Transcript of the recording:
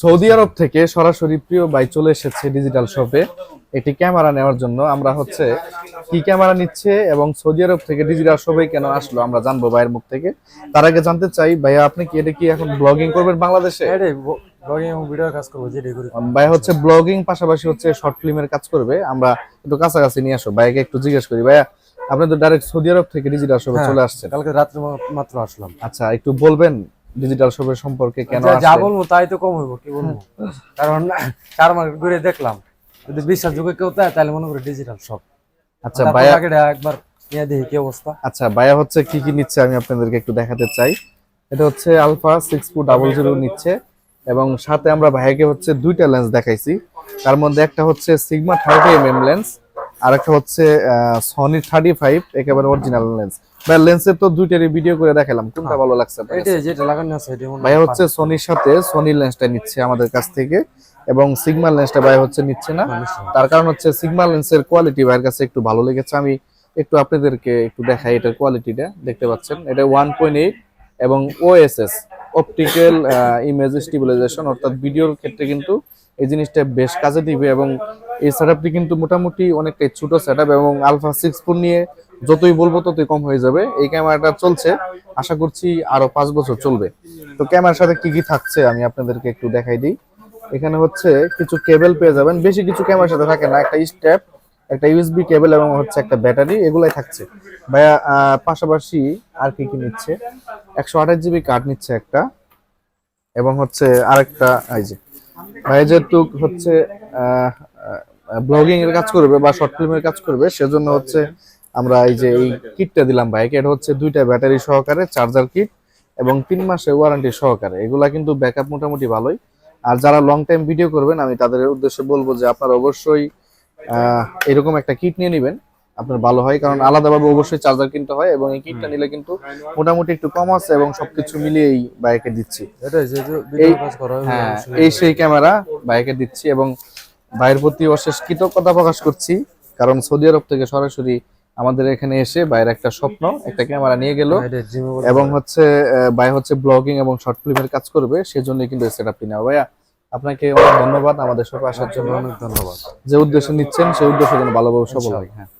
Saudi আরব থেকে সরাসরি প্রিয় ভাই চলে এসেছে ডিজিটাল শপে একটি ক্যামেরা নেওয়ার জন্য আমরা হচ্ছে কি ক্যামেরা নিচ্ছে এবং সৌদি আরব থেকে ডিজিটাল শপে কেন আসলো আমরা জানব ভাইয়ের মুখ থেকে। তার আগে জানতে চাই ভাইয়া আপনি কি এটা কি এখন ব্লগিং করবেন বাংলাদেশে? এটাই ব্লগিং এবং ভিডিও কাজ করব যেটাই করি। ভাই হচ্ছে ব্লগিং পাশাপাশি হচ্ছে শর্ট ফিল্মের কাজ করবে। আমরা একটু কাছাকাছি নিয়ে আসো ভাইকে একটু জিজ্ঞেস করি। ভাইয়া আপনি তো ডাইরেক্ট সৌদি আরব থেকে ডিজিটাল শপে হ্যাঁ। চলে আসছেন। কালকে রাত্রে মাত্র আসলাম। আচ্ছা একটু বলবেন ডিজিটাল শপের সম্পর্কে কেন যা- যা বলব তাই তো কম হইব কি বলব? কারণ চার মার্কেট ঘুরে দেখলাম যদি বিশ্বাসযোগ্য কেউ তাই তাহলে মনে করি ডিজিটাল সব আচ্ছা ভাইয়া একবার নিয়ে দেখি কি অবস্থা। আচ্ছা ভাইয়া হচ্ছে কি কি নিচ্ছে আমি আপনাদেরকে একটু দেখাতে চাই। এটা হচ্ছে alpha six two double zero নিচ্ছে এবং সাথে আমরা ভাইয়াকে হচ্ছে দুইটা লেন্স দেখাইছি। তার মধ্যে একটা হচ্ছে sigma thirty M M lens আর একটা হচ্ছে সনি থার্টি ফাইভ একেবারে অরিজিনাল লেন্স ভাই লেন্সের তো দুইটারই ভিডিও করে দেখালাম। কোনটা ভালো লাগছে যেটা লাগানো আছে ভাইয়া হচ্ছে সনির সাথে সনি লেন্সটা নিচ্ছে আমাদের কাছ থেকে। এবং সিগমা লেন্সটা ভাই হচ্ছে নিচ্ছে না। তার কারণ হচ্ছে সিগমা লেন্সের কোয়ালিটি ভাইয়ের কাছে একটু ভালো লেগেছে। আমি একটু আপনাদেরকে একটু দেখাই এটার কোয়ালিটিটা দেখতে পাচ্ছেন এটা ওয়ান পয়েন্ট এইট এবং ওএসএস অপটিক্যাল ইমেজ স্টেবিলাইজেশন অর্থাৎ ভিডিওর ক্ষেত্রে কিন্তু এই জিনিসটা বেশ কাজে দিবে এবং এই সেটআপটি কিন্তু মোটামুটি অনেকটাই ছোট সেটআপ এবং আলফা সিক্স ফোর নিয়ে যতই বলব ততই কম হয়ে যাবে। এই ক্যামেরাটা চলছে, আশা করছি আরও পাঁচ বছর চলবে। তো ক্যামেরার সাথে কি কি থাকছে আমি আপনাদেরকে একটু দেখাই দিই। এখানে হচ্ছে কিছু কেবল পেয়ে যাবেন, বেশি কিছু ক্যামেরার সাথে থাকে না, একটা স্ট্যাপ একটা ইউএসবি কেবল এবং হচ্ছে একটা ব্যাটারি, এগুলাই থাকছে। ভাইয়া পাশাপাশি আর কি কি নিচ্ছে? একশো আঠাশ জিবি কার্ড নিচ্ছে একটা, এবং হচ্ছে আরেকটা, এই যে ভাই যেহেতু হচ্ছে ব্লগিং এর কাজ করবে বা শর্ট ফিল্মের কাজ করবে, সেজন্য হচ্ছে আমরা এই যে এই কিটটা দিলাম ভাইকে এটা হচ্ছে দুইটা ব্যাটারি সহকারে চার্জার কিট এবং তিন মাসের ওয়ারেন্টি সহকারে। এগুলা কিন্তু ব্যাকআপ মোটামুটি ভালোই। আর যারা লং টাইম ভিডিও করবেন, আমি তাদের উদ্দেশ্যে বলব যে আপনারা অবশ্যই এরকম একটা কিট নিয়ে নেবেন। আপনার ভালো হয় কারণ আলাদাভাবে অবশ্যই চার্জার কিনতে হয় এবং এই কিটটা নিলে কিন্তু মোটামুটি একটু কম আছে এবং সবকিছু মিলিয়েই বাইকে দিচ্ছি। এটাই যে ভিডিও কাজ করা হয় হ্যাঁ এই সেই ক্যামেরা বাইকে দিচ্ছি এবং ভাইয়ের প্রতি অশেষ কৃতজ্ঞতা প্রকাশ করছি কারণ সৌদি আরব থেকে সরাসরি আমাদের এখানে এসে বাইরের একটা স্বপ্ন একটা ক্যামেরা নিয়ে গেল এবং হচ্ছে ভাই হচ্ছে ব্লগিং এবং শর্ট ফিল্মের কাজ করবে সেজন্যই কিন্তু এই সেটআপটি নেওয়া। ভাইয়া আপনাকে অনেক ধন্যবাদ। আমাদের সাথে আসার জন্য অনেক ধন্যবাদ। যে উদ্দেশ্য নিচ্ছেন, সেই উদ্দেশ্য যেন ভালোভাবে সফল হয়। হ্যাঁ।